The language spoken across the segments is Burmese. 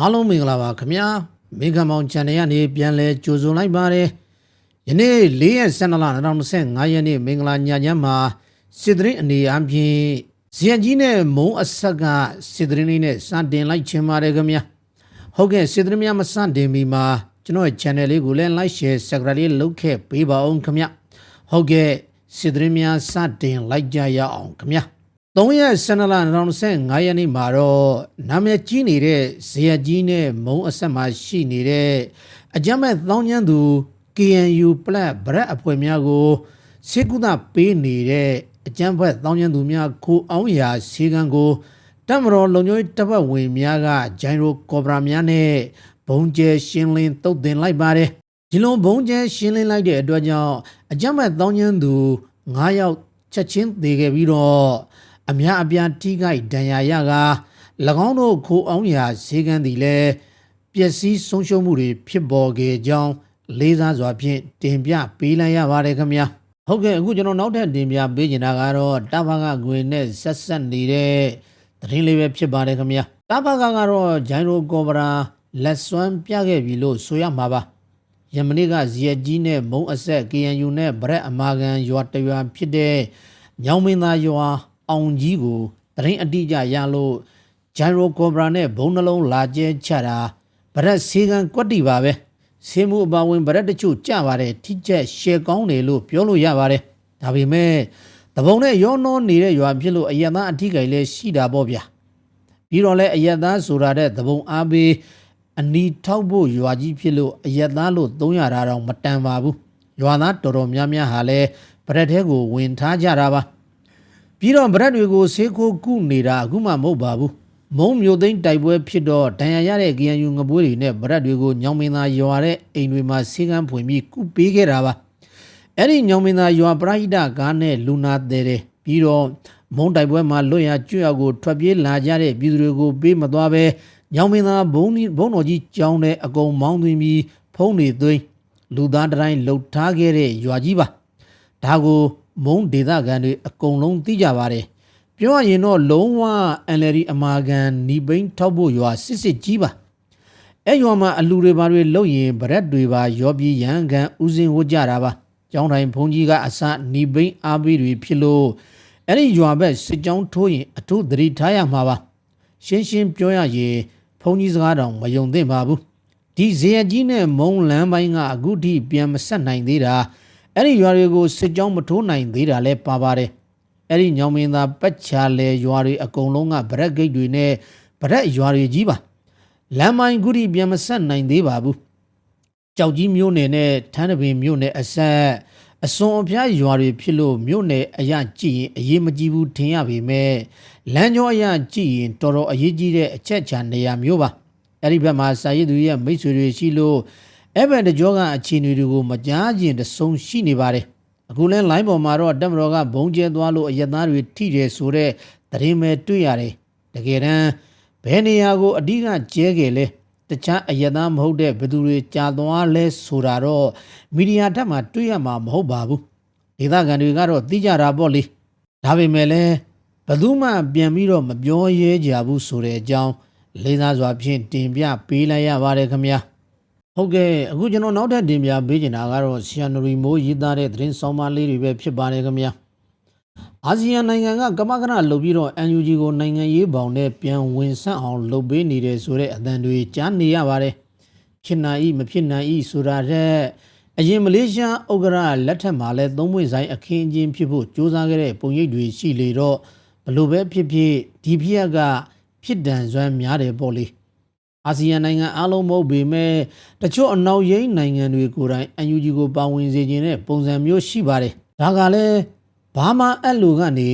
အားလုံးမင်္ဂလာပါခင်ဗျာမိခမောင် channel ကနေပြန်လဲကြိုဆိုလိုက်ပါတယ်ယနေ့၄ရက်12လ2025ရက်နေ့မင်္ဂလာညချမ်းမှာစစ်သတင်းအနေအချင်းဇီယကြီးနဲ့မုံအဆက်ကစစ်သတင်းလေးနဲ့စတင်လိုက်ချင်ပါတယ်ခင်ဗျာဟုတ်ကဲ့စစ်သတင်းများမစတင်မီမှာကျွန်တော်ရဲ့ channel လေးကိုလည်း like share subscribe လေးလုပ်ခဲ့ပေးပါအောင်ခင်ဗျာဟုတ်ကဲ့စစ်သတင်းများစတင်လိုက်ကြရအောင်ခင်ဗျာ 3ရက်12လ2025ရက်နေ့မှာတော့နာမည်ကြီးနေတဲ့ဇေယျကြီးနဲ့မုံအဆက်မှာရှိနေတဲ့အကြမ်းမဲ့သောင်းကျန်းသူ KNU ပလက်ဗရက်အဖွဲ့များကိုစေကုသပေးနေတဲ့အကြမ်းဖက်သောင်းကျန်းသူများခိုအောင်ရာစီကံကိုတပ်မတော်လုံခြုံရေးတပ်ဖွဲ့ဝင်များကဂျိုင်ရိုကော်ဘရာများနဲ့ဘုံကျဲရှင်းလင်းတုတ်တင်လိုက်ပါတယ်ဒီလိုဘုံကျဲရှင်းလင်းလိုက်တဲ့အတွက်ကြောင့်အကြမ်းမဲ့သောင်းကျန်းသူ9ယောက်ချက်ချင်းသေခဲ့ပြီးတော့ အများအပြားထိခိုက်ဒဏ်ရာရက၎င်းတို့ခိုးအောင်ရာဈေးကန်းသည်လည်းပျက်စီးဆုံးရှုံးမှုတွေဖြစ်ပေါ်ခဲ့ကြောင်းလေးစားစွာဖြင့်တင်ပြပေးလိုက်ရပါတယ်ခင်ဗျာဟုတ်ကဲ့အခုကျွန်တော်နောက်ထပ်တင်ပြပေးချင်တာကတော့တဖကငွေနဲ့ဆက်ဆက်နေတဲ့သတင်းလေးပဲဖြစ်ပါတယ်ခင်ဗျာတဖကကတော့ဂျိုင်ရိုကောဘရာလက်စွမ်းပြခဲ့ပြီလို့ဆိုရမှာပါယမနေ့ကဇီယကြီးနဲ့မုံအဆက် KNU နဲ့ဗရက်အမာကန်ရွာတရွာဖြစ်တဲ့ညောင်မင်းသားရွာ အောင်ကြီးကိုတရင်အတိအကျရလို့ဂျိုင်ရိုကောဘရာနဲ့ဘုံနှလုံးလာကျဲချတာဗရက်ဆေးကန်ကွက်တီပါပဲဆေးမှုအပါဝင်ဗရက်တချို့ကြပါတယ်ထိချက်ရှယ်ကောင်းတယ်လို့ပြောလို့ရပါတယ်ဒါပေမဲ့တပုံနဲ့ရောနှောနေတဲ့ရွာဖြစ်လို့အယက်သားအထိကိလည်းရှိတာပေါ့ဗျာပြီးတော့လဲအယက်သားဆိုတာတဲ့တပုံအားပေးအနီထောက်ဖို့ရွာကြီးဖြစ်လို့အယက်သားလို့သုံးရတာတော့မတန်ပါဘူးရွာသားတော်တော်များများဟာလဲဗရက်ထဲကိုဝင်ထားကြတာပါ ပြီးတော့ဗရက်တွေကိုဆေးခိုးကုနေတာအခုမှမဟုတ်ပါဘူးမုံမျိုးသိန်းတိုက်ပွဲဖြစ်တော့ဒဏ်ရာရတဲ့ KNU ငပွေးတွေနဲ့ဗရက်တွေကိုညောင်မင်းသားရွာတဲ့အိမ်တွေမှာဆေးကန်းဖွင့်ပြီးကုပေးခဲ့တာပါအဲ့ဒီညောင်မင်းသားရွာပရိဟိတကားနဲ့လူနာသေးတယ်ပြီးတော့မုံတိုက်ပွဲမှာလွတ်ရကျွတ်ရကိုထွက်ပြေးလာကြတဲ့ပြည်သူတွေကိုပေးမသွားပဲညောင်မင်းသားဘုံဘုံတော်ကြီးကြောင်းတဲ့အကုန်မောင်းသွင်းပြီးဖုံးနေသွင်းလူသားတိုင်းလှုပ်ထားခဲ့တဲ့ရွာကြီးပါဒါကို မုံဒေသခံတွေအကုန်လုံးသိကြပါတယ်ပြောရရင်တော့လုံးဝ NLD အမာခံနီဘိန်းထောက်ဖို့ရွာစစ်စစ်ကြီးပါအဲ့ရွာမှာအလူတွေဘာတွေလုတ်ရင်ဗရက်တွေပါရောပြီးရန်ကန်ဥစဉ်ဝတ်ကြတာပါကျောင်းတိုင်းဘုံကြီးကအစနီဘိန်းအားပေးတွေဖြစ်လို့အဲ့ဒီရွာဘက်စစ်ကြောင်းထိုးရင်အထူးသတိထားရမှာပါရှင်းရှင်းပြောရရင်ဘုံကြီးစကားတောင်မယုံသင့်ပါဘူးဒီဇေယျကြီးနဲ့မုံလန်းပိုင်းကအခုထိပြန်မဆက်နိုင်သေးတာ အဲ့ဒီရွာတွေကိုစစ်ကြောင်းမထိုးနိုင်သေးတာလဲပါပါတယ်အဲ့ဒီညောင်မင်းသားပတ်ချာလဲရွာတွေအကုန်လုံးကဗရက်ဂိတ်တွေနဲ့ဗရက်ရွာတွေကြီးပါလမ်းမိုင်းခုထိပြန်မဆက်နိုင်သေးပါဘူးကြောက်ကြီးမြို့နယ်နဲ့ထန်းတပင်မြို့နယ်အဆက်အစွန်အဖျားရွာတွေဖြစ်လို့မြို့နယ်အရကြည့်ရင်အရေးမကြီးဘူးထင်ရပေမဲ့လမ်းကျောအရကြည့်ရင်တော်တော်အရေးကြီးတဲ့အချက်ချာနေရာမျိုးပါအဲ့ဒီဘက်မှာစာရေးသူရဲ့မိတ်ဆွေတွေရှိလို့ အဲ့ဘက်တကြောကအခြေအနေတွေကိုမကြားကျင်တဆုံးရှိနေပါတယ်အခုလဲ line ပေါ်မှာတော့တက်မတော်ကဘုံကျဲသွားလို့အရက်သားတွေထိတယ်ဆိုတော့သတင်းပဲတွေ့ရတယ်တကယ်တမ်းဘယ်နေရာကိုအဓိကကျဲခဲ့လဲတခြားအရက်သားမဟုတ်တဲ့ဘယ်သူတွေကြာသွားလဲဆိုတာတော့မီဒီယာထက်မှတွေ့ရမှာမဟုတ်ပါဘူးဒေသခံတွေကတော့သိကြတာပေါ့လေဒါပေမဲ့လည်းဘယ်သူမှပြန်ပြီးတော့မပြောရဲကြဘူးဆိုတဲ့အကြောင်းလေးစားစွာဖြင့်တင်ပြပေးလိုက်ရပါတယ်ခင်ဗျာ ဟုတ်ကဲ့အခုကျွန်တော်နောက်ထပ်တင်ပြပေးချင်တာကတော့ဆီယန်နရီမိုးရေးသားတဲ့သတင်းဆောင်မလေးတွေပဲဖြစ်ပါတယ်ခင်ဗျာအာဆီယံနိုင်ငံကကမကနလုပ်ပြီးတော့ NUG ကိုနိုင်ငံရေးဘောင်နဲ့ပြန်ဝင်ဆန့်အောင်လုပ်ပေးနေတယ်ဆိုတဲ့အသံတွေကြားနေရပါတယ်ဖြစ်နိုင်ဤမဖြစ်နိုင်ဤဆိုတာတဲ့အရင်မလေးရှားဥက္ကရာလက်ထက်မှာလဲသုံးပွင့်ဆိုင်အခင်းအကျင်းဖြစ်ဖို့စ조사ခဲ့တဲ့ပုံရိပ်တွေရှိလေတော့ဘလို့ပဲဖြစ်ဖြစ်ဒီဖြစ်ရကဖြစ်တန်စွမ်းများတယ်ပေါ့လေ အာဆီယံနိုင်ငံအားလုံးမဟုတ်ပေမဲ့တချို့အနောက်ရိန်းနိုင်ငံတွေကိုယ်တိုင် UNG ကိုပါဝင်စေခြင်းတဲ့ပုံစံမျိုးရှိပါတယ်။ဒါကလည်းဘာမှအဲ့လိုကနေ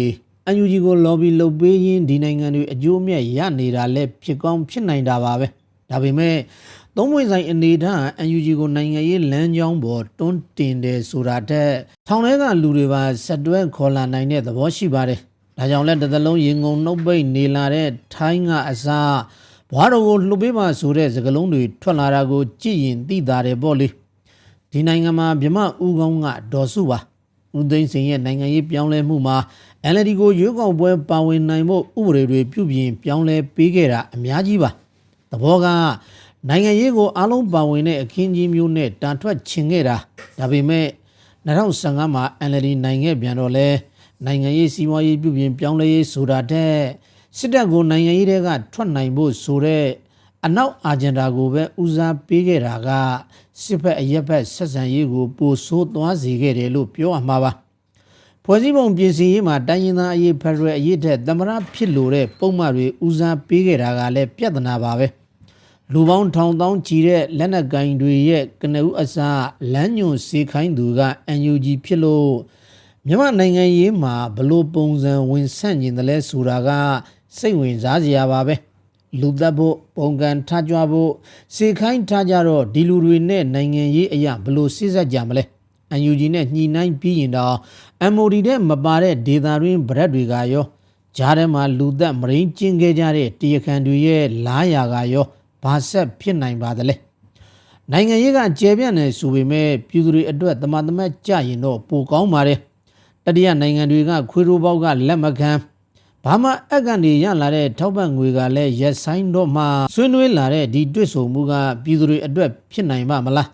UNG ကို lobby လုပ်ပေးရင်းဒီနိုင်ငံတွေအကျိုးအမြတ်ရနေတာလည်းဖြစ်ကောင်းဖြစ်နိုင်တာပါပဲ။ဒါပေမဲ့သုံးပွင့်ဆိုင်အနေထား UNG ကိုနိုင်ငံရေးလမ်းကြောင်းပေါ်တွန်းတင်တယ်ဆိုတာတဲ့ထောင်ထဲကလူတွေပါဆက်တွဲခေါ်လာနိုင်တဲ့သဘောရှိပါတယ်။ဒါကြောင့်လည်းတစ်သလုံးရင်ငုံနှုတ်ပိတ်နေလာတဲ့ထိုင်းကအစား ဘွားတော်ကိုလှုပ်ပေးပါဆိုတဲ့စကားလုံးတွေထွက်လာတာကိုကြည့်ရင်သိတာတယ်ပေါ့လေဒီနိုင်ငံမှာမြမဦးကောင်းကဒေါ်စုပါဦးသိန်းစိန်ရဲ့နိုင်ငံရေးပြောင်းလဲမှုမှာ NLD ကိုရွေးကောက်ပွဲပါဝင်နိုင်ဖို့ဥပဒေတွေပြုပြင်ပြောင်းလဲပေးခဲ့တာအများကြီးပါသဘောကနိုင်ငံရေးကိုအားလုံးပါဝင်တဲ့အခင်းကြီးမျိုးနဲ့တန်ထွက်ချင်ခဲ့တာဒါပေမဲ့2015မှာ NLD နိုင်ငံပြန်တော့လဲနိုင်ငံရေးစီးပွားရေးပြုပြင်ပြောင်းလဲရေးဆိုတာတဲ့ စစ်တပ်ကိုနိုင်ငံရေးတွေကထွက်နိုင်ဖို့ဆိုတဲ့အနောက်အာဂျင်ဒါကိုပဲဦးစားပေးခဲ့တာကစစ်ဖက်အရက်ဖက်ဆက်ဆံရေးကိုပိုဆိုးသွားစေခဲ့တယ်လို့ပြောရမှာပါဖွဲ့စည်းပုံပြင်ဆင်ရေးမှာတိုင်းရင်းသားအရေးဖက်ဒရယ်အရေးထက်သမရဖြစ်လို့တဲ့ပုံမှန်တွေဦးစားပေးခဲ့တာကလည်းပြဿနာပါပဲလူပေါင်းထောင်တောင်းချီတဲ့လက်နက်ကင်တွေရဲ့ကနဦးအစားလမ်းညွန်စေခိုင်းသူက NUG ဖြစ်လို့မြန်မာနိုင်ငံရေးမှာဘလို့ပုံစံဝင်ဆန့်ကျင်တယ်လဲဆိုတာက စိတ်ဝင်စားစရာပါပဲလူသက်ဖို့ပုံကန်ထားကြွဖို့စေခိုင်းထားကြတော့ဒီလူတွေနဲ့နိုင်ငံရေးအရာဘလို့စိစက်ကြမလဲ UNG နဲ့ညှိနှိုင်းပြီးရင်တော့ MOD တဲ့မပါတဲ့ဒေတာတွင်ဗရက်တွေကရောဂျားထဲမှာလူသက်မရင်းကျင်းခဲ့ကြတဲ့တရားခံတွေရဲ့လားယာကရောဘာဆက်ဖြစ်နိုင်ပါသလဲနိုင်ငံရေးကကျေပြန့်နေဆိုပေမဲ့ပြည်သူတွေအတွက်တမန်တမတ်ကြရင်တော့ပိုကောင်းပါတယ်တတိယနိုင်ငံတွေကခွေးရိုးပေါက်ကလက်မခံ ဘာမှအက်ကနေရလာတဲ့ထောက်ပံ့ငွေကလည်းရက်ဆိုင်တော့မှဆွေးနွေးလာတဲ့ဒီတွေ့ဆုံမှုကပြည်သူတွေအတွက်ဖြစ်နိုင်ပါမလား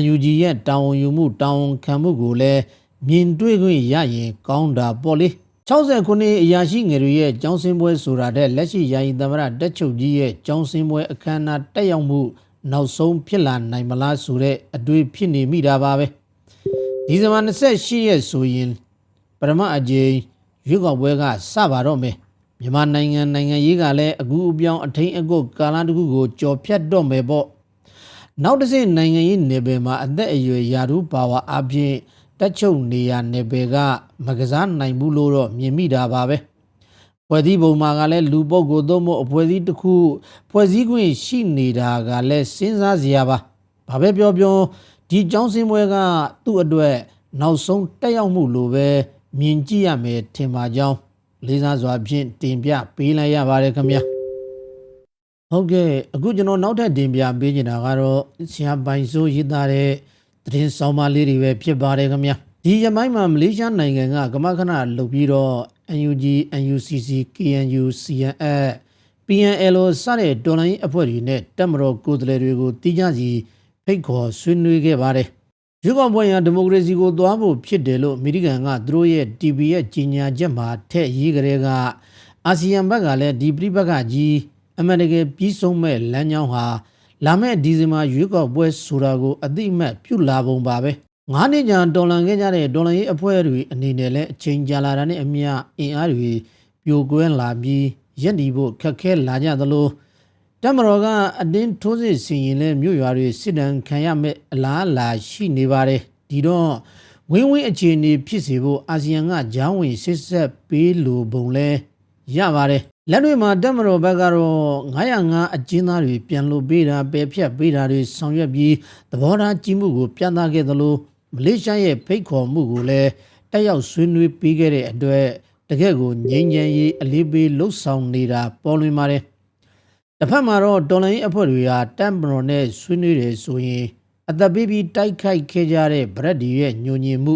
NUG ရဲ့တာဝန်ယူမှုတာဝန်ခံမှုကိုလည်းမြင်တွေ့ခွင့်ရရင် ကောင်းတာပေါ့လေ60ခုနှစ်အရာရှိငယ်တွေရဲ့ကျောင်းစင်းပွဲဆိုတာတဲ့လက်ရှိယာယီသမရတက်ချုပ်ကြီးရဲ့ကျောင်းစင်းပွဲအခမ်းအနားတက်ရောက်မှုနောက်ဆုံးဖြစ်လာနိုင်မလားဆိုတဲ့အတွေ့ဖြစ်နေမိတာပါပဲဒီဇင်ဘာ28ရက်ဆိုရင်ပထမအကြိမ် ရွေးကောက်ပွဲကစပါတော့မယ်မြန်မာနိုင်ငံနိုင်ငံရေးကလည်းအကူအပြောင်းအထိန်အကုတ်ကာလတစ်ခုကိုကြော်ဖြတ်တော့မယ်ပေါ့နောက်တစ်ဆင့်နိုင်ငံရေးနယ်ပယ်မှာအသက်အရွယ်ယာရုပါဝါအပြင်တက်ချုပ်နေရနယ်ပယ်ကမကစားနိုင်ဘူးလို့တော့မြင်မိတာပါပဲဖွဲ့စည်းပုံမှာကလည်းလူပုဂ္ဂိုလ်သို့မဟုတ်အဖွဲ့အစည်းတစ်ခုဖွဲ့စည်းခွင့်ရှိနေတာကလည်းစဉ်းစားစရာပါဘာပဲပြောပြောဒီကျောင်းစင်းပွဲကသူ့အတွက်နောက်ဆုံးတက်ရောက်မှုလိုပဲ မြင်ကြည့်ရမယ်ထင်ပါကြောင်းလေးစားစွာဖြင့်တင်ပြပေးလိုက်ရပါတယ်ခင်ဗျာဟုတ်ကဲ့အခုကျွန်တော်နောက်ထပ်တင်ပြပေးနေတာကတော့ဆရာပိုင်စိုးရေးသားတဲ့သတင်းဆောင်မလေးတွေပဲဖြစ်ပါတယ်ခင်ဗျာဒီရမိုင်းမှာမလေးရှားနိုင်ငံကကမခဏလုပ်ပြီးတော့ NUG NUCC KNU CNF PNL စတဲ့တော်လိုင်းအဖွဲ့တွေနဲ့တက်မတော်ကိုယ်စားလှယ်တွေကိုတီးကြစီဖိတ်ခေါ်ဆွေးနွေးခဲ့ပါတယ် ရွေးကောက်ပွဲရဒီမိုကရေစီကိုသွားဖို့ဖြစ်တယ်လို့အမေရိကန်ကသူတို့ရဲ့ TV ရဲ့ကြီးညာချက်မှာထည့်ရေးကြတဲ့ကအာဆီယံဘက်ကလည်းဒီပြိပက္ခကြီးအမေရိကန်ပြီးဆုံးမဲ့လမ်းကြောင်းဟာလာမယ့်ဒီဇင်ဘာရွေးကောက်ပွဲဆိုတာကိုအတိအမှတ်ပြုလာပုံပါပဲငါးနှစ်ကြာတော်လန်ခဲ့ကြတဲ့တော်လန်ရေးအဖွဲ့တွေအနေနဲ့လည်းအချိန်ကြာလာတာနဲ့အမျှအင်အားတွေပြိုကွဲလာပြီးရက်တီဖို့ခက်ခဲလာကြသလို တမတော်ကအတင်းထိုးစစ်ဆင်ရင်လည်းမြို့ရွာတွေစစ်တမ်းခံရမဲ့အလားအလာရှိနေပါတယ်ဒီတော့ဝင်းဝင်းအခြေအနေဖြစ်စေဖို့အာဆီယံကဂျောင်းဝင်ဆစ်ဆက်ပေးလိုပုံလဲရပါတယ်လက်တွေမှာတက်မတော်ဘက်ကတော့905အကျဉ်းသားတွေပြန်လို့ပေးတာပယ်ဖြတ်ပေးတာတွေဆောင်ရွက်ပြီးသဘောထားကြီးမှုကိုပြသခဲ့သလိုမလေးရှားရဲ့ဖိတ်ခေါ်မှုကိုလည်းတက်ရောက်ဆွေးနွေးပေးခဲ့တဲ့အတွက်တကယ့်ကိုငြိမ်းချမ်းရေးအလေးပေးလှုပ်ဆောင်နေတာပေါ်လွင်ပါတယ် တစ်ဖက်မှာတော့တော်လိုင်းအဖွဲ့တွေဟာတမ်ပရော်နဲ့ဆွေးနွေးတယ်ဆိုရင်အသက်ပေးပြီးတိုက်ခိုက်ခဲ့ကြတဲ့ဗရက်ဒီရဲ့ညှို့ညင်မှု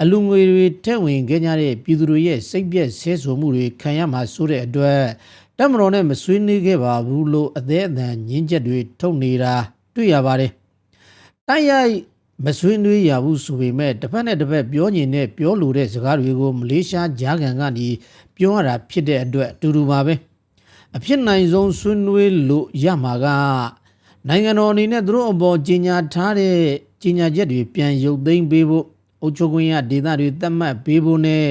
အလူငွေတွေထည့်ဝင်ခဲ့ကြတဲ့ပြည်သူတွေရဲ့စိတ်ပြက်ဆဲဆိုမှုတွေခံရမှာဆိုတဲ့အတွက်တမ်ပရော်နဲ့မဆွေးနွေးခဲ့ပါဘူးလို့အသေးအံညင်းချက်တွေထုတ်နေတာတွေ့ရပါတယ်တိုက်ရိုက်မဆွေးနွေးရဘူးဆိုပေမဲ့တစ်ဖက်နဲ့တစ်ဖက်ပြောညင်နဲ့ပြောလိုတဲ့စကားတွေကိုမလေးရှားဂျာကန်ကနေပြောရတာဖြစ်တဲ့အတွက်အတူတူပါပဲ အဖြစ်နိုင်ဆုံးဆွေးနွေးလို့ရမှာကနိုင်ငံတော်အနေနဲ့သူတို့အပေါ်ကြီးညာထားတဲ့ကြီးညာချက်တွေပြန်ရုပ်သိမ်းပေးဖို့အုပ်ချုပ်ခွင့်ရဒေသတွေသတ်မှတ်ပေးဖို့နဲ့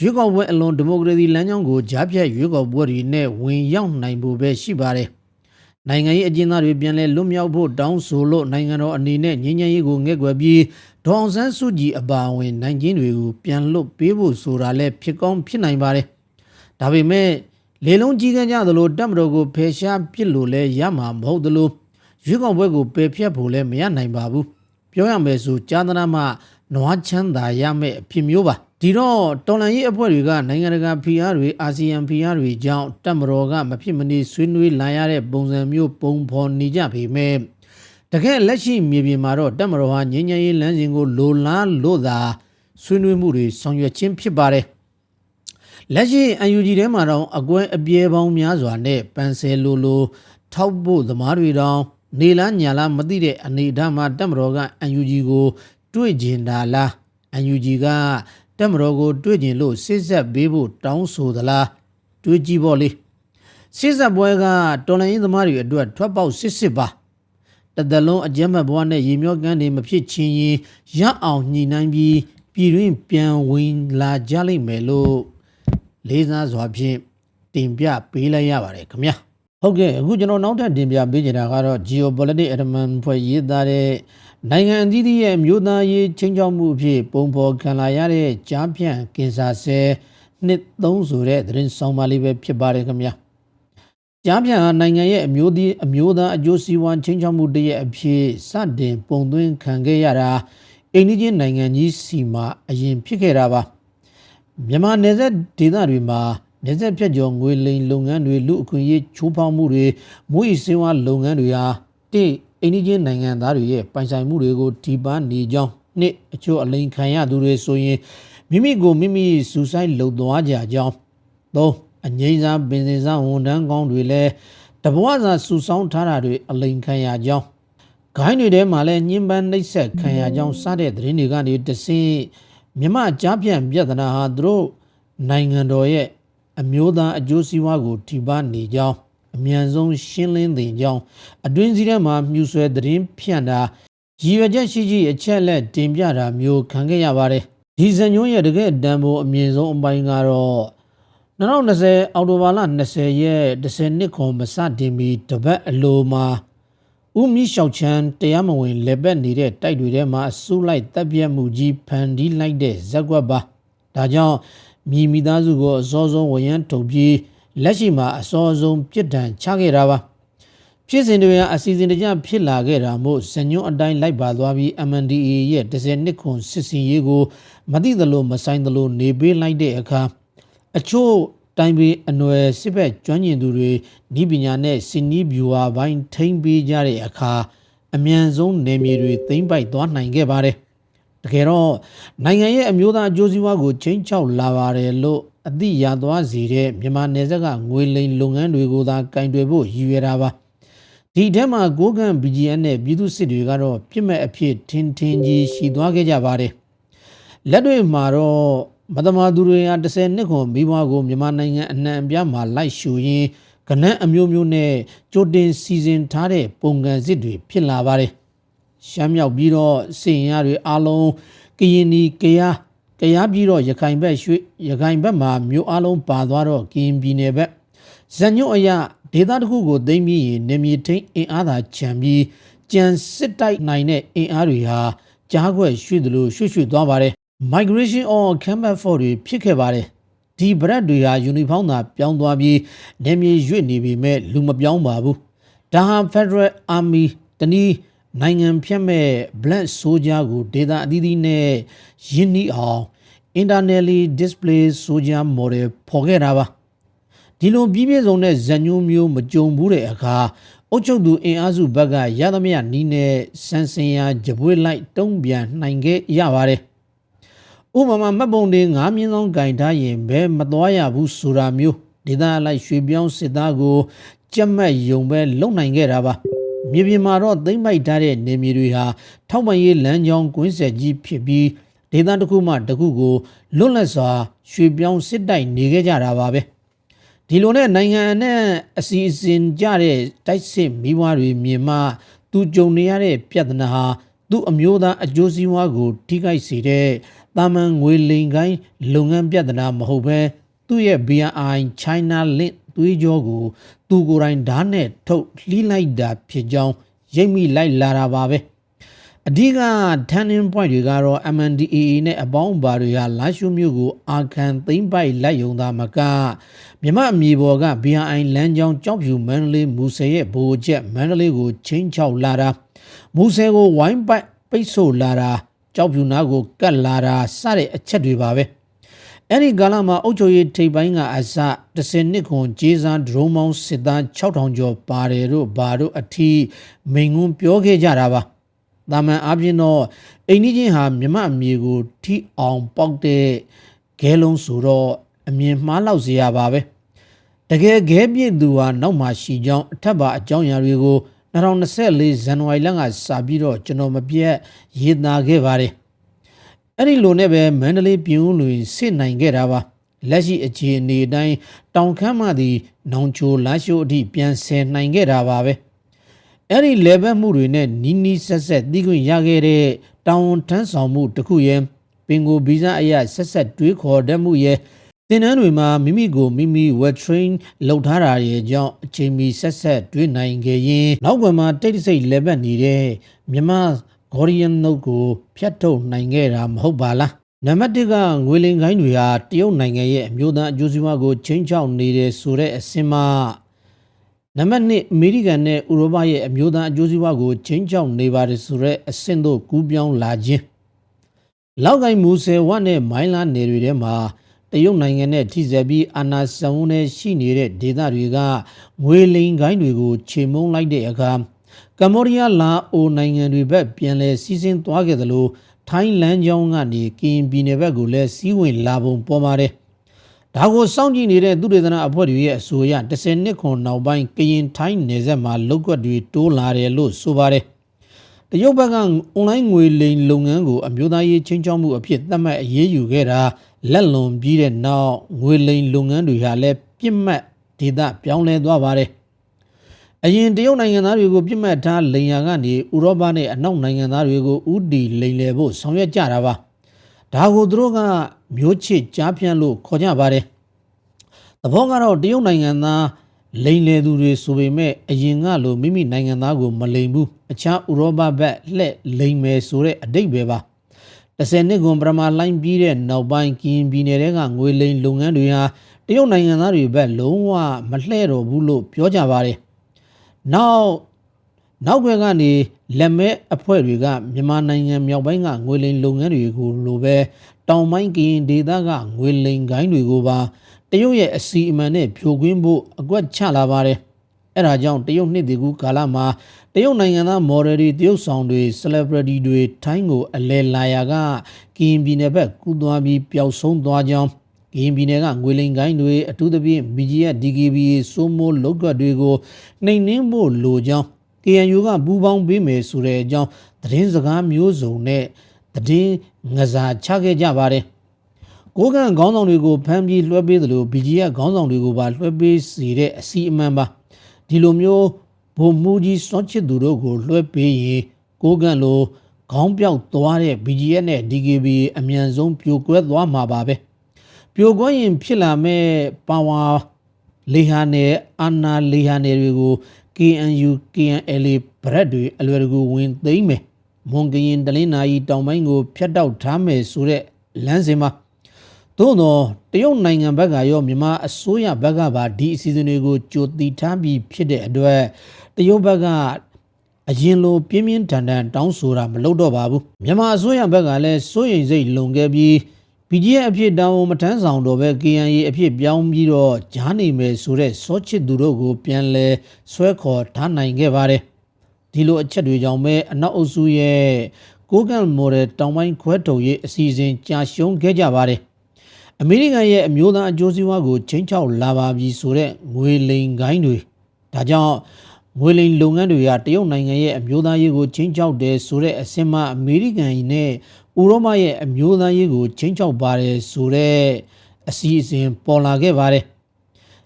ရွေးကောက်ပွဲအလွန်ဒီမိုကရေစီလမ်းကြောင်းကိုကြားဖြတ်ရွေးကောက်ပွဲတွေနဲ့ဝင်ရောက်နိုင်ဖို့ပဲရှိပါတယ်။နိုင်ငံရေးအကျဉ်းသားတွေပြန်လဲလွတ်မြောက်ဖို့တောင်းဆိုလို့နိုင်ငံတော်အနေနဲ့ငြိမ်းချမ်းရေးကိုငဲ့ကွယ်ပြီးဒေါအောင်ဆန်းစုကြည်အပါအဝင် နိုင်ကျင်းတွေကိုပြန်လွတ်ပေးဖို့ဆိုတာလဲဖြစ်ကောင်းဖြစ်နိုင်ပါတယ်။ဒါပေမဲ့ လေလုံးကြီးကန်းကြသလိုတက်မတော်ကိုဖယ်ရှားပစ်လို့လဲရမှာမဟုတ်သလိုရွေးကောက်ပွဲကိုပယ်ဖျက်ဖို့လဲမရနိုင်ပါဘူးပြောရမယ်ဆိုကြာသနာမှာနွားချမ်းသာရမယ့်အဖြစ်မျိုးပါဒီတော့တော်လန်ရေးအဖွဲ့တွေကနိုင်ငံတကာဖိအားတွေအာဆီယံဖိအားတွေကြောင့်တက်မတော်ကမဖြစ်မနေဆွေးနွေးလာရတဲ့ပုံစံမျိုးပုံဖော်နေကြပေမဲ့တကယ်လက်ရှိမြေပြင်မှာတော့တက်မတော်ဟာငြိမ်းချမ်းရေးလမ်းစဉ်ကိုလိုလားလို့သာဆွေးနွေးမှုတွေဆောင်ရွက်ခြင်းဖြစ်ပါတယ် လက်ရှိ UNG ထဲမှာတော့အကွဲအပြဲပေါင်းများစွာနဲ့ပန်ဆယ်လိုလိုထထောက်ဖို့သမားတွေတောင်နေလားညာလားမသိတဲ့အနေအထားမှာတက်မတော်ကအန်ယူဂျီကိုတွေ့ကျင်တာလားအန်ယူဂျီကတက်မတော်ကိုတွေ့ကျင်လို့စစ်ဆက်ပေးဖို့တောင်းဆိုသလားတွေးကြည့်ပေါ့လေစစ်ဆက်ပွဲကတော်လိုင်းသမားတွေအတွက်ထွက်ပေါက်စစ်စစ်ပါတသက်လုံးအကြမ်းဖက်ဘဝနဲ့ရေမျောကန်းတွေမဖြစ်ချင်းရင်ရအောင်ညှိနှိုင်းပြီးပြည်တွင်းပြန်ဝင်လာကြလိမ့်မယ်လို့ လေးစားစွာဖြင့်တင်ပြပေးလိုက်ရပါတယ်ခင်ဗျာဟုတ်ကဲ့အခုကျွန်တော်နောက်ထပ်တင်ပြပေးချင်တာကတော့ geopolitics element ဖွဲ့ရေးသားတဲ့နိုင်ငံအသီးသီးရဲ့မြို့သားရေးချင်းချောက်မှုအဖြစ်ပုံဖော်ခံလာရတဲ့ကြားဖြန့်ကင်ဆာဆဲနှစ်သုံးဆိုတဲ့သတင်းဆောင်ပါလေးပဲဖြစ်ပါတယ်ခင်ဗျာကြားဖြန့်ဟာနိုင်ငံရဲ့အမျိုးသီးအမျိုးသားအကျိုးစီးပွားချင်းချောက်မှုတရဲ့အဖြစ်စတင်ပုံသွင်းခံခဲ့ရတာအိန္ဒိချင်းနိုင်ငံကြီးစီမှာအရင်ဖြစ်ခဲ့တာပါ မြန်မာနယ်စပ်ဒေသတွေမှာနယ်စပ်ဖြတ်ကျော်ငွေလိမ်လုပ်ငန်းတွေလူအခွင့်အရေးချိုးဖောက်မှုတွေမွေးစင်းဝါလုပ်ငန်းတွေဟာတင့်အိန္ဒိချင်းနိုင်ငံသားတွေရဲ့ပိုင်ဆိုင်မှုတွေကိုဒီပန်းနေကြောင်းနှစ်အချို့အလိန်ခံရသူတွေဆိုရင်မိမိကိုမိမိစူဆိုင်လှုပ်သွားကြကြောင်းသုံးအငိမ့်စားပင်စင်စားဝန်ထမ်းကောင်းတွေလည်းတဘဝစာစူဆောင်းထားတာတွေအလိန်ခံရကြောင်းဂိုင်းတွေထဲမှာလည်းညှဉ်းပန်းနှိပ်စက်ခံရကြောင်းစတဲ့သတင်းတွေကနေတဆင့် မြမကြားပြန်ပြဿနာဟာသူတို့နိုင်ငံတော်ရဲ့အမျိုးသားအကျိုးစီးပွားကိုထိပါနေကြောင်းအမြန်ဆုံးရှင်းလင်းသိကြောင်းအတွင်းစည်းထဲမှာမြူဆွဲသတင်းဖြန့်တာရည်ရွယ်ချက်ရှိရှိအချက်လက်တင်ပြတာမျိုးခံခဲ့ရပါတယ်ဒီဇညုံးရဲ့တကယ်တန်ဖိုးအမြင့်ဆုံးအပိုင်းကတော့2020အောက်တိုဘာလ20ရက်10နှစ်ခွန်မစတင်ပြီးတပတ်အလိုမှာ ဦးမီလျှောက်ချမ်းတရားမဝင်လက်ပတ်နေတဲ့တိုက်တွေထဲမှာအစုလိုက်တပ်ပြတ်မှုကြီးဖန်တီးလိုက်တဲ့ဇက်ကွက်ပါဒါကြောင့်မိမိသားစုကိုအစောဆုံးဝရမ်းထုတ်ပြီးလက်ရှိမှာအစောဆုံးပြစ်ဒဏ်ချခဲ့တာပါဖြစ်စဉ်တွေကအစီအစဉ်တကျဖြစ်လာခဲ့တာမို့ဇညွန်းအတိုင်းလိုက်ပါသွားပြီး MNDAA ရဲ့10နှစ်ခွန်စစ်စင်ရေးကိုမသိသလိုမဆိုင်သလိုနေပေးလိုက်တဲ့အခါအချို့ တိုင်းပြည်အနွယ်စစ်ဘက်ကျွမ်းကျင်သူတွေဤပညာနဲ့စီနီးဗျူဟာပိုင်းထိမ့်ပေးကြတဲ့အခါအမြန်ဆုံးနေမြေတွေသိမ့်ပိုက်သွားနိုင်ခဲ့ပါတယ်တကယ်တော့နိုင်ငံရဲ့အမျိုးသားအကျိုးစီးပွားကိုချင်းချောက်လာပါတယ်လို့အသည့်ရသွားစေတဲ့မြန်မာနယ်စပ်ကငွေလိမ်လုပ်ငန်းတွေကိုသာကင်တွယ်ဖို့ရည်ရွယ်တာပါဒီထဲမှာကိုကန့် BGN နဲ့ပြည်သူစစ်တွေကတော့ပြစ်မဲ့အဖြစ်ထင်ထင်ကြီးရှိသွားခဲ့ကြပါတယ်လက်တွေ့မှာတော့ မတမာသူတွေဟာ10နှစ်ခွန်မိဘကိုမြန်မာနိုင်ငံအနှံ့အပြားမှာလိုက်ရှူရင်းကနန်းအမျိုးမျိုးနဲ့ကြိုတင်စီစဉ်ထားတဲ့ပုံကံစစ်တွေဖြစ်လာပါတယ်ရှမ်းမြောက်ပြီးတော့စင်ရတွေအလုံးကရင်နီကယားကယားပြီးတော့ရခိုင်ဘက်ရွှေရခိုင်ဘက်မှာမြို့အလုံးပါသွားတော့ကရင်ပြည်နယ်ဘက်ဇညွတ်အရဒေသတစ်ခုကိုသိမ်းပြီးရင်နေမြေထိန်အင်အားသာခြံပြီးကြံစစ်တိုက်နိုင်တဲ့အင်အားတွေဟာကြားခွက်ရွှေ့တယ်လို့ရွှေ့ရွှေ့သွားပါတယ် migration on campus for တွေဖြစ်ခဲ့ပါတယ်ဒီဗရက်တွေဟာယူနီဖောင်းသာပြောင်းသွားပြီးနေမြေရွေ့နေပေမဲ့လူမပြောင်းပါဘူးဒါဟာ Federal Army တနည်းနိုင်ငံဖြတ်မဲ့ black soldier ကိုဒေတာအသီးသီးနဲ့ယင်းနှီးအောင် internally display soldier model ဖော်ခဲ့တာပါဒီလိုပြီးပြည့်စုံတဲ့ဇညိုးမျိုးမကြုံဘူးတဲ့အခါအုတ်ချုပ်သူအင်အားစုဘက်ကရသမျှနီးနဲ့ဆန်စင်ရာကြပွေလိုက်တုံးပြန်နိုင်ခဲ့ရပါတယ် ဥပမာမှတ်ပုံတွေငါးမြင်းဆောင်ဂိုင်ထားရင်ဘဲမသွားရဘူးဆိုတာမျိုးဒေသလိုက်ရွှေပြောင်းစစ်သားကိုကြက်မှတ်ယုံပဲလုံနိုင်ခဲ့တာပါမြေပြင်မှာတော့သိမ့်ပိုက်ထားတဲ့နေမြေတွေဟာထောက်ပံ့ရေးလမ်းကြောင်းကွင်းဆက်ကြီးဖြစ်ပြီးဒေသတစ်ခုမှတစ်ခုကိုလွတ်လပ်စွာရွှေပြောင်းစစ်တိုက်နေခဲ့ကြတာပါပဲဒီလိုနဲ့နိုင်ငံနဲ့အစီအစဉ်ကြတဲ့တိုက်စစ်မိဘတွေမြင်မှသူကြုံနေရတဲ့ပြဿနာဟာသူ့အမျိုးသားအကျိုးစီးပွားကိုထိခိုက်စေတဲ့ တာမန်ငွေလိမ်ကိုင်းလုပ်ငန်းပြဿနာမဟုတ်ဘဲသူ့ရဲ့ BRI China Link သွေးကြောကို သူကိုယ်တိုင်ဓာတ်နဲ့ထုတ်လှီးလိုက်တာဖြစ်ကြောင်းရိပ်မိလိုက်လာတာပါပဲအဓိက turning point တွေကတော့ MNDAA နဲ့အပေါင်းအပါတွေဟာလာရှုမျိုးကို အာခံသိမ့်ပိုက်လိုက်ယုံသားမကမြမအမြေပေါ်က BRI လမ်းကြောင်းကြောက်ဖြူမန္တလေးမူဆယ်ရဲ့ဘိုးချက်မန္တလေးကိုချင်းချောက်လာတာမူဆယ်ကိုဝိုင်းပိုက်ပိတ်ဆို့လာတာ ကြောက်ဖြူနာကိုကတ်လာတာစတဲ့အချက်တွေပါပဲအဲ့ဒီကာလမှာအုတ်ချိုရီထိပ်ပိုင်းကအစ10နှစ်ခွန်ဂျေဇာဒရုံးမောင်းစစ်သား6000ကျော်ပါတယ်တို့ဘာတို့အထီးမိန်ငွန်းပြောခဲ့ကြတာပါတာမန်အပြင်တော့အိမ်ကြီးချင်းဟာမြမအမေကိုထိအောင်ပေါက်တဲ့ဂဲလုံးဆိုတော့အမြင်မှားလောက်စရာပါပဲတကယ်ဂဲပြည့်သူဟာနောက်မှရှိကြောင်းအထက်ပါအကြောင်းအရာတွေကို 2024ဇန်နဝါရီလကစပြီးတော့ကျွန်တော်မပြတ်ရေးသားခဲ့ပါတယ်အဲ့ဒီလိုနဲ့ပဲမန္တလေးပြည်ဦးလွင်စစ်နိုင်ခဲ့တာပါလက်ရှိအခြေအနေအတိုင်းတောင်ခမ်းမှသည်နောင်ချိုလာရှိုးအထိပြန်ဆယ်နိုင်ခဲ့တာပါပဲအဲ့ဒီလေဘက်မှုတွေနဲ့နီးနီးဆက်ဆက်သိခွင့်ရခဲ့တဲ့တောင်ဝန်ထမ်းဆောင်မှုတစ်ခုရဲ့ပင်ကိုဗီဇအရဆက်ဆက်တွေးခေါ်တတ်မှုရဲ့ သင်တန်းတွေမှာမိမိကိုမိမိ web train လုပ်ထားတာရဲ့အကြောင်းအချိန်မီဆက်ဆက်တွေးနိုင်ခဲ့ရင်နောက်ကွယ်မှာတိတ်တဆိတ်လေဘက်နေတဲ့မြမ Gorian Note ကိုဖျတ်ထုတ်နိုင်ခဲ့တာမဟုတ်ပါလားနံပါတ်1ကငွေလင်ကိုင်းတွေဟာတရုတ်နိုင်ငံရဲ့အမျိုးသားအကျိုးစီးပွားကိုချင်းချောက်နေတဲ့ဆိုတဲ့အစင်မှာနံပါတ်2အမေရိကန်နဲ့ဥရောပရဲ့အမျိုးသားအကျိုးစီးပွားကိုချင်းချောက်နေပါတယ်ဆိုတဲ့အဆင့်တို့ကူးပြောင်းလာခြင်းလောက်ကိုင်းမူဆယ်ဝနဲ့မိုင်းလာနယ်တွေထဲမှာ တရုတ်နိုင်ငံနဲ့ထိစပ်ပြီးအာဏာစံဝန်နဲ့ရှိနေတဲ့ဒေသတွေကငွေလိန်ကိုင်းတွေကိုခြေမုံလိုက်တဲ့အခါကမ္ဘောဒီးယားလာအိုနိုင်ငံတွေဘက်ပြန်လည်စီးဆင်းသွားခဲ့သလိုထိုင်းလမ်းကြောင်းကနေကရင်ပြည်နယ်ဘက်ကိုလည်းစီးဝင်လာပုံပေါ်ပါတယ်။ဒါကိုစောင့်ကြည့်နေတဲ့သူတေသနာအဖွဲ့တွေရဲ့အဆိုအရ10နှစ်ခွန်နောက်ပိုင်းကရင်ထိုင်းနယ်စပ်မှာလောက်ကွက်တွေတိုးလာတယ်လို့ဆိုပါတယ်။တရုတ်ဘက်ကအွန်လိုင်းငွေလိမ်လုပ်ငန်းကိုအမျိုးသားရေးချင်းချောက်မှုအဖြစ်သတ်မှတ်အရေးယူခဲ့တာ လက်လွန်ပြီးတဲ့နောက်ငွေလိမ်လုပ်ငန်းတွေဟာလည်းပြစ်မှတ်ဒေသပြောင်းလဲသွားပါတယ်။အရင်တရုတ်နိုင်ငံသားတွေကိုပြစ်မှတ်ထားလိန်ယာကနေဥရောပနဲ့အနောက်နိုင်ငံသားတွေကိုဥတီလိန်လည်ဖို့ဆောင်ရွက်ကြတာပါဒါကိုသူတို့ကမျိုးချစ်ကြားဖြန့်လို့ခေါ်ကြပါတယ်သဘောကတော့တရုတ်နိုင်ငံသားလိန်လေသူတွေဆိုပေမဲ့အရင်ကလိုမိမိနိုင်ငံသားကိုမလိန်ဘူးအခြားဥရောပဘက်လှည့်လိန်မယ်ဆိုတဲ့အတိတ်ပဲပါ 30နှစ်ကွန်ပရမာလိုင်းပြီးတဲ့နောက်ပိုင်းကင်းပြည်နယ်ကငွေလိန်လုပ်ငန်းတွေဟာတရုတ်နိုင်ငံသားတွေဘက်လုံးဝမလှဲ့တော့ဘူးလို့ပြောကြပါတယ်နောက်နောက်ဘက်ကနေလက်မဲအဖွဲ့တွေကမြန်မာနိုင်ငံမြောက်ပိုင်းကငွေလိမ်လုပ်ငန်းတွေကိုလိုပဲတောင်ပိုင်းကရင်ဒေသကငွေလိမ်ဂိုင်းတွေကိုပါတရုတ်ရဲ့အစီအမံနဲ့ဖြိုခွင်းဖို့အကွက်ချလာပါတယ် အဲ့ဒါကြောင့်တရုတ်နှစ်တကူကာလမှာတရုတ်နိုင်ငံသားမော်ဒယ်တွေတရုတ်ဆောင်တွေ celebrity တွေထိုင်းကိုအလဲလာယာကကရင်ပြည်နယ်ဘက်ကူးသွားပြီးပျောက်ဆုံးသွားကြောင်းကရင်ပြည်နယ်ကငွေလိန်ကိုင်းတွေအထူးသဖြင့် BGF DKBA စိုးမိုးလောက်ကွက်တွေကိုနှိမ်နှင်းဖို့လိုကြောင်း KNU ကပူးပေါင်းပေးမယ်ဆိုတဲ့အကြောင်းသတင်းစကားမျိုးစုံနဲ့သတင်းငစားချခဲ့ကြပါတယ်။ကိုကန်ခေါင်းဆောင်တွေကိုဖမ်းပြီးလွှဲပေးသလို BGF ခေါင်းဆောင်တွေကိုပါလွှဲပေးစီတဲ့အစီအမံပါ။ ဒီလိုမျိုးဗိုလ်မှူးကြီးစောချစ်သူတို့ကိုလွှဲပေးရင်ကိုကန်လိုခေါင်းပြောက်သွားတဲ့ BGF နဲ့ DKB အမြန်ဆုံးပြိုကွဲသွားမှာပါပဲ။ပြိုကွင်းရင်ဖြစ်လာမဲ့ပါဝါလေဟာနယ်အာနာလေဟာနယ်တွေကို KNU KNLA ဗရက်တွေအလွယ်တကူဝင်သိမ်းမယ်မွန်ကရင်တလင်းနာရီတောင်ပိုင်းကိုဖျက်တောက်ထားမယ်ဆိုတဲ့လမ်းစဉ်မှာ သို့တော့တရုတ်နိုင်ငံဘက်ကရောမြန်မာအစိုးရဘက်ကပါဒီအစီအစဉ်တွေကိုကြိုတီထားပြီးဖြစ်တဲ့အတွက်တရုတ်ဘက်ကအရင်လိုပြင်းပြင်းထန်ထန်တောင်းဆိုတာမလုပ်တော့ပါဘူးမြန်မာအစိုးရဘက်ကလည်းစိုးရိမ်စိတ်လုံခဲ့ပြီး BGF အဖြစ်တောင်းမထမ်းဆောင်တော့ပဲ KNA အဖြစ်ပြောင်းပြီးတော့ဂျားနေမယ်ဆိုတဲ့စောချစ်သူတို့ကိုပြန်လဲဆွဲခေါ်ထားနိုင်ခဲ့ပါတယ်ဒီလိုအချက်တွေကြောင့်ပဲအနောက်အုပ်စုရဲ့ကိုကန်မော်ဒယ်တောင်ပိုင်းခွဲထုတ်ရေးအစီအစဉ်ကြာရှုံးခဲ့ကြပါတယ် အမေရိကန်ရဲ့အမျိုးသားအကျိုးစီးပွားကိုချင်းချောက်လာပါပြီဆိုတဲ့ငွေလိန်ကိုင်းတွေဒါကြောင့်ငွေလိန်လုပ်ငန်းတွေကတရုတ်နိုင်ငံရဲ့အမျိုးသားရေးကိုချင်းချောက်တယ်ဆိုတဲ့အစင်မအမေရိကန်နဲ့ဥရောပရဲ့အမျိုးသားရေးကိုချင်းချောက်ပါတယ်ဆိုတဲ့အစီအစဉ်ပေါ်လာခဲ့ပါတယ်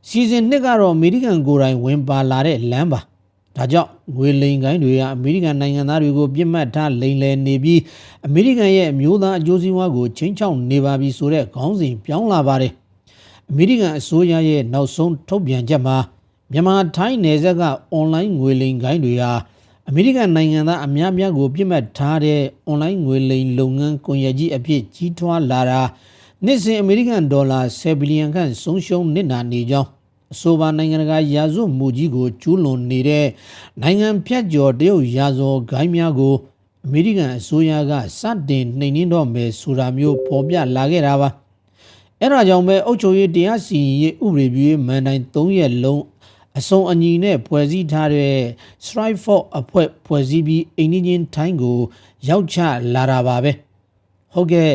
စီဇန်နှစ်ကတော့အမေရိကန်ကိုယ်တိုင်ဝင်ပါလာတဲ့လမ်းပါ ဒါကြောင့်ငွေလိမ်ကိုင်းတွေကအမေရိကန်နိုင်ငံသားတွေကိုပြစ်မှတ်ထားလိမ်လည်နေပြီးအမေရိကန်ရဲ့အမျိုးသားအကျိုးစီးပွားကိုချင်းချောက်နေပါပြီဆိုတဲ့ခေါင်းစဉ်ပြောင်းလာပါတယ်အမေရိကန်အစိုးရရဲ့နောက်ဆုံးထုတ်ပြန်ချက်မှာမြန်မာထိုင်းနယ်စပ်ကအွန်လိုင်းငွေလိမ်ကိုင်းတွေဟာအမေရိကန်နိုင်ငံသားအများများကိုပြစ်မှတ်ထားတဲ့အွန်လိုင်းငွေလိမ်လုပ်ငန်းကွန်ရက်ကြီးအဖြစ်ကြီးထွားလာတာနှစ်စဉ်အမေရိကန်ဒေါ်လာ10ဘီလီယံခန့်ဆုံးရှုံးနစ်နာနေကြောင်း အဆိုပါနိုင်ငံတကာရာဇဝတ်မှုကြီးကိုကျူးလွန်နေတဲ့နိုင်ငံဖြတ်ကျော်တရုတ်ရာဇော်ဂိုင်းများကိုအမေရိကန်အစိုးရကစတင်နှိမ်နင်းတော့မယ်ဆိုတာမျိုးပေါ်ပြလာခဲ့တာပါအဲ့ဒါကြောင့်ပဲအုပ်ချုပ်ရေးတရားစီရင်ရေးဥပဒေပြုရေးမန်တိုင်၃ရက်လုံးအစုံအညီနဲ့ဖွဲ့စည်းထားတဲ့ Strive for အဖွဲ့ဖွဲ့စည်းပြီးအိန္ဒိယထိုင်းကို ရောက်ချလာတာပါပဲဟုတ်ကဲ့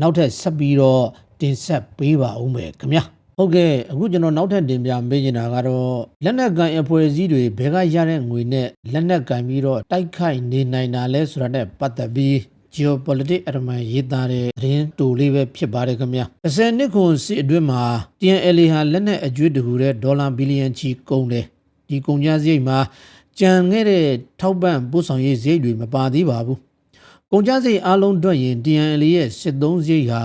နောက်ထပ်ဆက်ပြီးတော့တင်ဆက်ပေးပါဦးမယ်ခင်ဗျာ ဟုတ်ကဲ့အခုကျွန်တော်နောက်ထပ်တင်ပြမေးချင်တာကတော့လက်နက်ကန်အဖွဲ့အစည်းတွေဘယ်ကရတဲ့ငွေနဲ့လက်နက်ကန်ပြီးတော့တိုက်ခိုက်နေနိုင်တာလဲဆိုတာနဲ့ပတ်သက်ပြီး geopolitics အရမန်ရေးသားတဲ့သတင်းတူလေးပဲဖြစ်ပါတယ်ခင်ဗျာ30နှစ်ခွန်စစ်အတွင်းမှာ TNL ဟာလက်နက်အကျွေးတကူတဲ့ဒေါ်လာဘီလီယံချီကုန်တယ်ဒီကုန်ကြစရိတ်မှာကြံခဲ့တဲ့ထောက်ပံ့ပို့ဆောင်ရေးစရိတ်တွေမပါသေးပါဘူးကုန်ကြစရိတ်အလုံးတွက်ရင် TNL ရဲ့စစ်သုံးစရိတ်ဟာ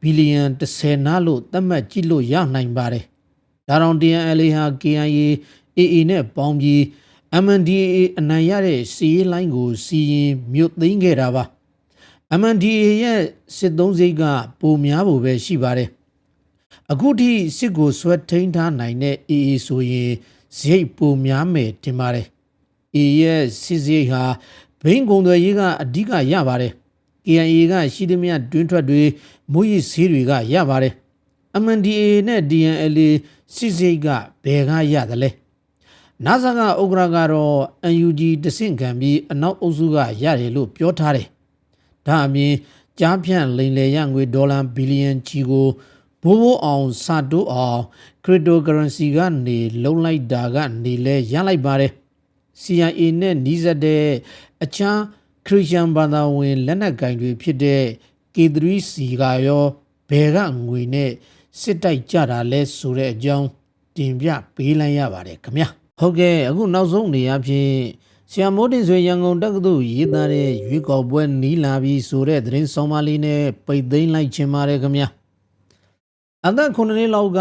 ဘီလီယံ30နားလို့သတ်မှတ်ကြည့်လို့ရနိုင်ပါတယ်ဒါတောင် TNL ဟာ KIA AA နဲ့ပေါင်းပြီး MNDAA အနိုင်ရတဲ့စီးရေးလိုင်းကိုစီရင်မြို့သိမ်းခဲ့တာပါ MNDAA ရဲ့စစ်သုံးစိတ်ကပိုများဖို့ပဲရှိပါတယ်အခုထိစစ်ကိုဆွဲထိန်းထားနိုင်တဲ့ AA ဆိုရင်ဇိတ်ပိုများမယ်ထင်ပါတယ် AA ရဲ့စစ်စရိတ်ဟာဘိန်းကုံတွေရေးကအဓိကရပါတယ် KIA ကရှိသမျှတွင်းထွက်တွေမွေးရည်ဆေးတွေကရပါတယ် MNDAA နဲ့ DNLA စစ်စရိတ်ကဘယ်ကရတယ်လဲနာဆာကဥက္ကရာကတော့ UNG တဆင့်ခံပြီးအနောက်အုပ်စုကရတယ်လို့ပြောထားတယ်။ဒါအပြင်ကြားဖြန့်လိမ်လည်ရငွေဒေါ်လာဘီလီယံချီကိုဘိုးဘိုးအောင်စာတိုးအောင် cryptocurrency ကနေလုံလိုက်တာကနေလဲရလိုက်ပါတယ်။ CIA နဲ့နှီးစပ်တဲ့အခြား ခရစ်ယာန်ဘာသာဝင်လက်နက်ကင်တွေဖြစ်တဲ့ K3C ကရောဘယ်ကငွေနဲ့စစ်တိုက်ကြတာလဲဆိုတဲ့အကြောင်းတင်ပြပေးလိုက်ရပါတယ်ခင်ဗျာဟုတ်ကဲ့အခုနောက်ဆုံးနေရာဖြင့်ဆရာမိုးတင်ဆွေရန်ကုန်တက္ကသိုလ်ရေးသားတဲ့ရွေးကောက်ပွဲနီးလာပြီဆိုတဲ့သတင်းဆောင်မလေးနဲ့ပိတ်သိမ်းလိုက်ခြင်းပါတယ်ခင်ဗျာအသက်9နှစ်လောက်က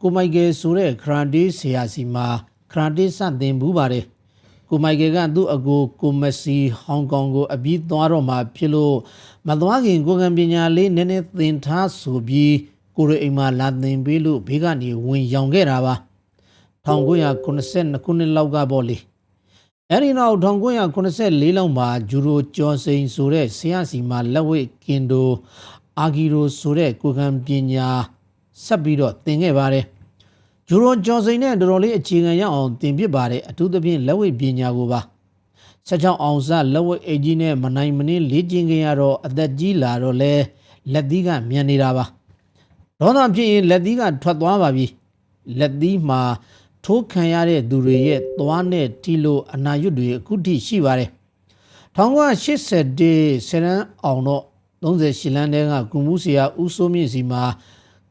ကိုမိုက်ကယ်ဆိုတဲ့ခရာတီဆရာစီမှာခရာတီစတင်ဘူးပါတယ် ကိုမိုက်ကယ်ကသူ့အကိုကိုမက်ဆီဟောင်ကောင်ကို အပြီးသွားတော့မှဖြစ်လို့မသွားခင်ကိုကံပညာလေးနည်းနည်းသင်ထားဆိုပြီးကိုရအိမ်မှာလာသင်ပေးလို့ဘေးကနေဝင်ရောင်ခဲ့တာပါ1982ခုနှစ်လောက်ကပေါ့လေအဲ့ဒီနောက်1984လောက်မှာဂျူရိုကျော်စိန်ဆိုတဲ့ဆရာစီမှာလက်ဝဲကင်ဒိုအာဂီရိုဆိုတဲ့ကိုကံပညာဆက်ပြီးတော့သင်ခဲ့ပါတယ် ဂျူရိုကျော်စိန်နဲ့တော်တော်လေးအခြေခံရအောင်သင်ပြပါတယ်အထူးသဖြင့်လက်ဝဲပညာကိုပါ16အောင်စလက်ဝဲအေကြီးနဲ့မနိုင်မနှင်းလေ့ကျင့်ကြရတော့အသက်ကြီးလာတော့လဲလက်သီးကမြန်နေတာပါဒေါသဖြစ်ရင်လက်သီးကထွက်သွားပါပြီလက်သီးမှာထိုးခံရတဲ့သူတွေရဲ့သွားနဲ့တီလိုအနာရွတ်တွေအခုထိရှိပါတယ်1980ဆရန်အောင်တော့38လမ်းတဲကကုမှုဆရာဦးစိုးမြင့်စီမှာ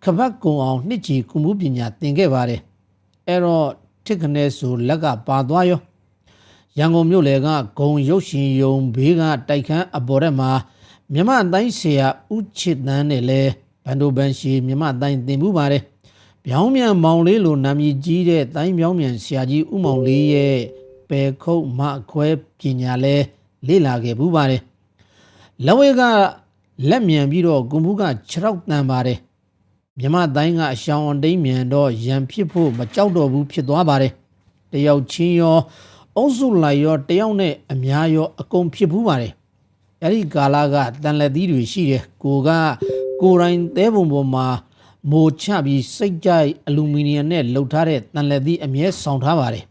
ခပတ်ကုံအောင်နှစ်ချီကုမှုပညာသင်ခဲ့ပါတယ်အဲ့တော့တစ်ခနဲ့ဆိုလက်ကပါသွားရောရန်ကုန်မြို့လေကဂုံရုပ်ရှင်ယုံဘေးကတိုက်ခန်းအပေါ်ရက်မှာမြမအတိုင်းဆရာဦးချစ်တန်းနဲ့လဲဘန်ဒိုဘန်ရှီမြမအတိုင်းသင်မှုပါတယ်ပြောင်းမြန်မောင်လေးလိုနာမည်ကြီးတဲ့တိုင်းပြောင်းမြန်ဆရာကြီးဦးမောင်လေးရဲ့ပယ်ခုတ်မခွဲပညာလဲလေ့လာခဲ့ဘူးပါတယ်လက်ဝဲကလက်မြန်ပြီးတော့ဂုံဘူးက6ရောက်တန်ပါတယ် မြမတိုင်းကအရှောင်းအတိန်မြန်တော့ရံဖြစ်ဖို့မကြောက်တော့ဘူးဖြစ်သွားပါတယ်တယောက်ချင်းရောအုံးစုလိုက်ရောတယောက်နဲ့အများရောအကုန်ဖြစ်ဘူးပါတယ်အဲ့ဒီကာလကတန်လက်သီးတွေရှိတယ်ကိုကကိုရိုင်းသဲပုံပေါ်မှာမိုချပြီးစိတ်ကြိုက်အလူမီနီယံနဲ့လှုပ်ထားတဲ့တန်လက်သီးအမြဲဆောင်ထားပါတယ်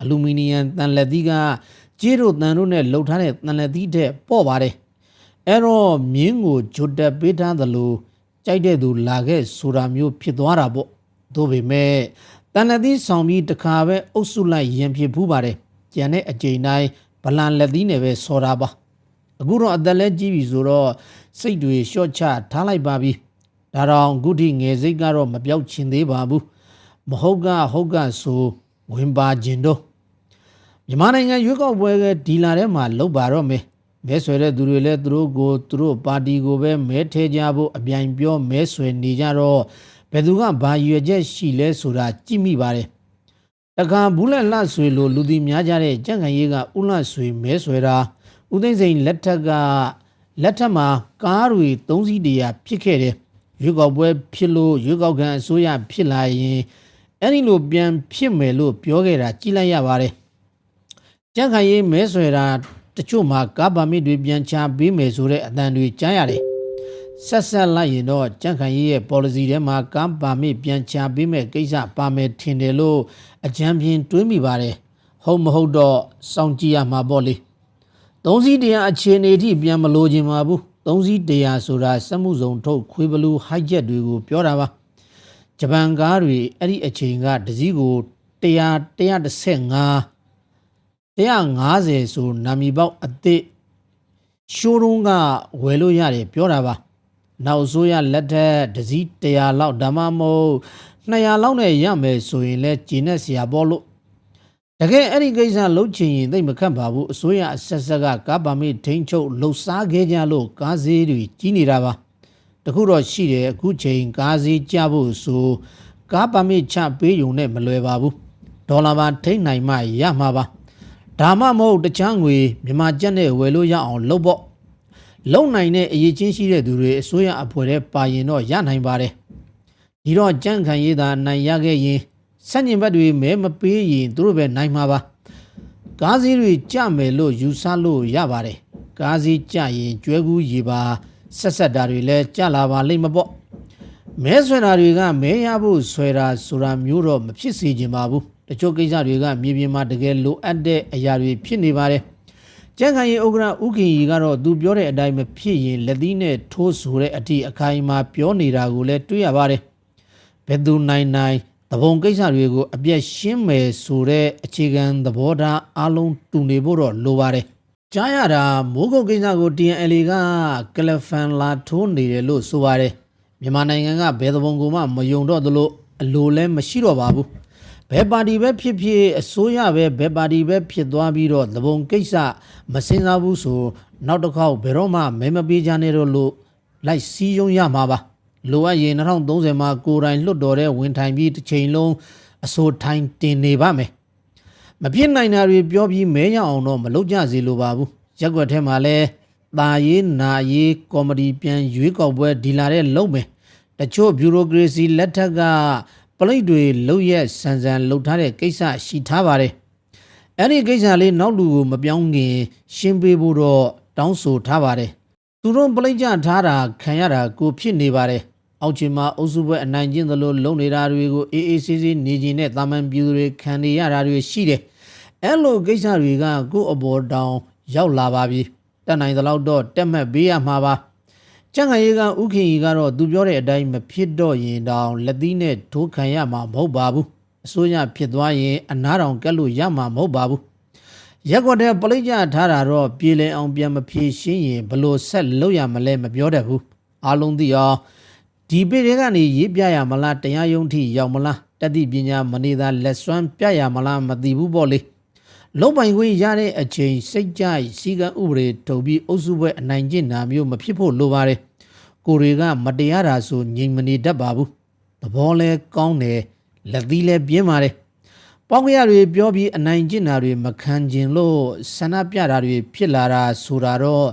အလူမီနီယံတန်လက်သီးကကြေးတို့တန်တို့နဲ့လှုပ်ထားတဲ့တန်လက်သီးတဲ့ပေါ့ပါတယ်အဲ့တော့မြင်းကိုဂျွတ်တက်ပေးထားသလို ကြိုက်တဲ့သူလာခဲ့ဆိုတာမျိုးဖြစ်သွားတာပေါ့သို့ပေမဲ့တန်လက်သီးဆောင်ပြီးတခါပဲအုပ်စုလိုက်ရင်ဖြစ်ဖူးပါတယ်ကြံတဲ့အကြိမ်တိုင်းဗလန်လက်သီးနဲ့ပဲဆော်တာပါအခုတော့အသက်လဲကြီးပြီဆိုတော့စိတ်တွေရှော့ချထားလိုက်ပါပြီဒါတော့ဂုတိငယ်စိတ်ကတော့မပြောက်ချင်သေးပါဘူးမဟုတ်ကဟုတ်ကဆိုဝင်ပါခြင်းတော့မြန်မာနိုင်ငံရွေးကောက်ပွဲကဒီလာထဲမှာလုတ်ပါတော့မယ် မဲဆွဲတဲ့သူတွေလည်းသူတို့ကိုသူတို့ပါတီကိုပဲမဲထဲကြဖို့အပြိုင်ပြောမဲဆွဲနေကြတော့ဘယ်သူကဘာရွယ်ချက်ရှိလဲဆိုတာကြည့်မိပါတယ်တခါဘူးလက်လှဆွေလိုလူဒီများကြတဲ့ကြန့်ခိုင်ရေးကဥလှဆွေမဲဆွဲတာဦးသိန်းစိန်လက်ထက်ကလက်ထက်မှာကားတွေသုံးစီးတရာဖြစ်ခဲ့တယ်ရွေးကောက်ပွဲဖြစ်လို့ရွေးကောက်ခံအစိုးရဖြစ်လာရင်အဲ့ဒီလိုပြန်ဖြစ်မယ်လို့ပြောခဲ့တာကြည်လိုက်ရပါတယ်ကြန့်ခိုင်ရေးမဲဆွဲတာ တချို့မှာကားပါမစ်တွေပြန်ချပေးမယ်ဆိုတဲ့အတန်တွေကြားရတယ်ဆက်ဆက်လိုက်ရင်တော့ကြန့်ခိုင်ရေးရဲ့ policy ထဲမှာကားပါမစ်ပြန်ချပေးမယ်ကိစ္စပါမယ်ထင်တယ်လို့အကြံပြင်းတွေးမိပါတယ်ဟုတ်မဟုတ်တော့စောင့်ကြည့်ရမှာပေါ့လေသုံးစီးတရားအခြေအနေအထိပြန်မလို့ခြင်းပါဘူးသုံးစီးတရားဆိုတာစက်မှုစုံထုတ်ခွေးဘလူးဟိုက်ဂျက်တွေကိုပြောတာပါဂျပန်ကားတွေအဲ့ဒီအချိန်ကတစည်းကို100 115 150ဆိုနာမည်ပေါက်အသစ်ရှိုးရုံးကဝယ်လို့ရတယ်ပြောတာပါနောက်အစိုးရလက်ထက်တစည်း100လောက်ဒါမှမဟုတ်200လောက်နဲ့ရမယ်ဆိုရင်လဲဂျင်းနဲ့ဆရာပေါ်လို့တကယ်အဲ့ဒီကိစ္စလှုပ်ချင်ရင်သိပ်မခတ်ပါဘူးအစိုးရအဆက်ဆက်ကကားပါမစ်ထိန်းချုပ်လှုပ်ရှားခဲ့ကြလို့ကားဈေးတွေကြီးနေတာပါတခုတော့ရှိတယ်အခုချိန်ကားဈေးကျဖို့ဆိုကားပါမစ်ချပေးုံနဲ့မလွယ်ပါဘူးဒေါ်လာပါထိန်းနိုင်မှရမှာပါ ဒါမှမဟုတ်တချမ်းငွေမြန်မာကျပ်နဲ့ဝယ်လို့ရအောင်လုပ်ပေါ့လုံနိုင်တဲ့အရေးချင်းရှိတဲ့သူတွေအစိုးရအဖွဲ့ထဲပါရင်တော့ရနိုင်ပါတယ်ဒီတော့ကြန့်ခံရေးသာနိုင်ရခဲ့ရင်စက်ညင်ဘက်တွေမဲမပေးရင်သူတို့ပဲနိုင်မှာပါကားစည်းတွေကြမယ်လို့ယူဆလို့ရပါတယ်ကားစည်းကြရင်ကျွဲကူးရေပါဆက်ဆက်တာတွေလည်းကြလာပါလိမ့်မပေါ့မဲဆွဲတာတွေကမဲရဖို့ဆွဲတာဆိုတာမျိုးတော့မဖြစ်စေချင်ပါဘူး တချို့ကိစ္စတွေကမြေပြင်မှာတကယ်လိုအပ်တဲ့အရာတွေဖြစ်နေပါတယ်ကျန်းခိုင်ရေးဥက္ကရာဥခင်ကြီးကတော့သူပြောတဲ့အတိုင်းမဖြစ်ရင်လက်သီးနဲ့ထိုးဆိုတဲ့အထိအခိုင်အမာပြောနေတာကိုလည်းတွေ့ရပါတယ်ဘယ်သူနိုင်နိုင်သဘုံကိစ္စတွေကိုအပြည့်ရှင်းမယ်ဆိုတဲ့အခြေခံသဘောထားအလုံးတူနေဖို့တော့လိုပါတယ်ကြားရတာမိုးကုတ်ကိစ္စကို TNL ကကလဖန်လာထိုးနေတယ်လို့ဆိုပါတယ်မြန်မာနိုင်ငံကဘယ်သဘုံကမှမယုံတော့သလိုအလိုလည်းမရှိတော့ပါဘူး ဘယ်ပါတီပဲဖြစ်ဖြစ်အစိုးရပဲဘယ်ပါတီပဲဖြစ်သွားပြီးတော့သဘုံကိစ္စမစင်စားဘူးဆိုနောက်တစ်ခေါက်ဘယ်တော့မှမဲမပေးကြနဲ့တော့လို့လိုက်စီးရုံရမှာပါလိုအပ်ရင်2030မှာကိုယ်တိုင်လွတ်တော်တဲ့ဝင်ထိုင်ပြီးတစ်ချိန်လုံးအစိုးထိုင်တင်နေပါမယ်မပြစ်နိုင်တာတွေပြောပြီးမဲရအောင်တော့မလုပ်ကြစေလိုပါဘူးရက်ွက်ထဲမှာလဲตาရေးနာရေးကောမဒီပြန်ရွေးကောက်ပွဲဒီလာတဲ့လုံမယ်တချို့ဘျူရိုကရေစီလက်ထက်က ပလိတ်တွေလုံရက်ဆန်ဆန်လှုပ်ထားတဲ့ကိစ္စရှိထားပါတယ်အဲ့ဒီကိစ္စလေးနောက်လူကိုမပြောင်းခင် ရှင်းပေးဖို့တော့တောင်းဆိုထားပါတယ်သူတို့ပလိတ်ကြထားတာခံရတာကိုဖြစ်နေပါတယ်အောက်ချင်မှာအုပ်စုဘက်အနိုင်ကျင့်သလိုလုံနေတာတွေကိုအေးအေးဆေးဆေးနေကျင်တဲ့တာမန်ပြည်သူတွေခံနေရတာတွေရှိတယ်အဲ့လိုကိစ္စတွေကကိုယ့်အပေါ်တောင်ရောက်လာပါပြီတက်နိုင်သလောက်တော့တက်မှတ်ပေးရမှာပါ ကျန်ခရီးကဥခင်ကြီးကတော့သူပြောတဲ့အတိုင်းမဖြစ်တော့ရင်တောင်လက်သီးနဲ့ထိုးခံရမှာမဟုတ်ပါဘူးအစိုးရဖြစ်သွားရင်အနားတောင်ကက်လို့ရမှာမဟုတ်ပါဘူးရက်ကွက်တဲ့ပလိတ်ကြထားတာတော့ပြေလည်အောင်ပြန်မဖြေရှင်းရင်ဘလို့ဆက်လုပ်ရမလဲမပြောတတ်ဘူးအားလုံးသိအောင်ဒီပေတွေကနေရေးပြရမလားတရားရုံးထိရောက်မလားတတိပညာမနေသာလက်စွမ်းပြရမလားမသိဘူးပေါ့လေ လုံပိုင်ခွင့်ရတဲ့အချိန်စိတ်ကြိုက်စီကံဥပဒေထုတ်ပြီးအုပ်စုဘက်အနိုင်ကျင့်တာမျိုးမဖြစ်ဖို့လိုပါတယ်ကိုတွေကမတရားတာဆိုငြိမ်မနေတတ်ပါဘူးသဘောလဲကောင်းတယ်လက်သီးလဲပြင်းပါတယ်ပေါင်းရတွေပြောပြီးအနိုင်ကျင့်တာတွေမခံကျင်လို့ဆန္ဒပြတာတွေဖြစ်လာတာဆိုတာတော့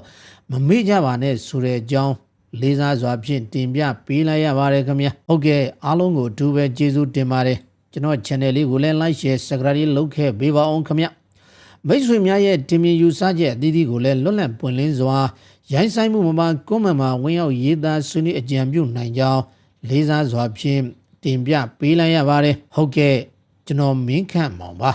မမေ့ကြပါနဲ့ဆိုတဲ့အကြောင်းလေးစားစွာဖြင့်တင်ပြပေးလိုက်ရပါတယ်ခင်ဗျာဟုတ်ကဲ့အားလုံးကိုအထူးပဲကျေးဇူးတင်ပါတယ်ကျွန်တော် channel လေးကိုလည်း like share subscribe လုပ်ခဲ့ပေးပါအောင်ခင်ဗျာ မိတ်ဆွေများရဲ့တင်မြင်ယူဆချက်အသီးသီးကိုလည်းလွတ်လပ်ပွင့်လင်းစွာရိုင်းဆိုင်မှုမှာကွန်မန့်မှာဝင်ရောက်ရေးသားဆွေးနွေးအကြံပြုနိုင်ကြောင်းလေးစားစွာဖြင့်တင်ပြပေးလိုက်ရပါတယ်ဟုတ်ကဲ့ကျွန်တော်မင်းခန့်မောင်ပါ